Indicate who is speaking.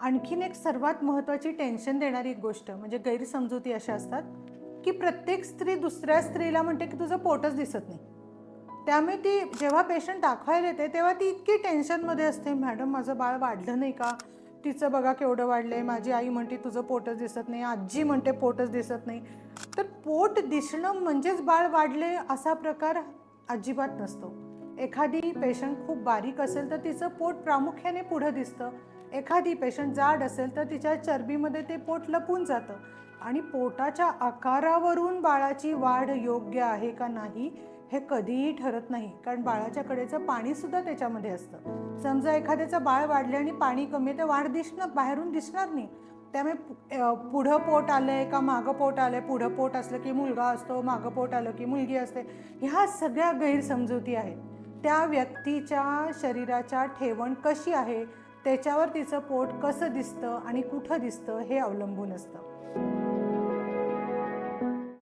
Speaker 1: आणखीन एक सर्वात महत्त्वाची टेन्शन देणारी एक गोष्ट म्हणजे गैरसमजुती अशा असतात की प्रत्येक स्त्री दुसऱ्या स्त्रीला म्हणते की तुझं पोटच दिसत नाही. त्यामुळे ती जेव्हा पेशंट दाखवायला येते तेव्हा ती इतकी टेन्शनमध्ये असते मॅडम माझं बाळ वाढलं नाही का? तिचं बघा केवढं वाढलंय माझी आई म्हणते तुझं पोटच दिसत नाही आजी म्हणते पोटच दिसत नाही. तर पोट दिसणं म्हणजेच बाळ वाढले असा प्रकार अजिबात नसतो. एखादी पेशंट खूप बारीक असेल तर तिचं पोट प्रामुख्याने पुढं दिसतं. एखादी पेशंट जाड असेल तर तिच्या चरबीमध्ये ते पोट लपून जातं. आणि पोटाच्या आकारावरून बाळाची वाढ योग्य आहे का नाही हे कधीही ठरत नाही. कारण बाळाच्या कडेचं पाणीसुद्धा त्याच्यामध्ये असतं. समजा एखाद्याचं बाळ वाढले आणि पाणी कमी तर वाढ दिसणं बाहेरून दिसणार नाही. त्यामुळे पुढं पोट आलंय का मागं पोट आलंय? पुढं पोट असलं की मुलगा असतो मागं पोट आलं की मुलगी असते. ह्या सगळ्या गैरसमजुती आहेत. त्या व्यक्तीच्या शरीराच्या ठेवण कशी आहे? त्याच्यावर तिचं पोट कसं दिसतं आणि कुठं दिसतं हे अवलंबून असतं.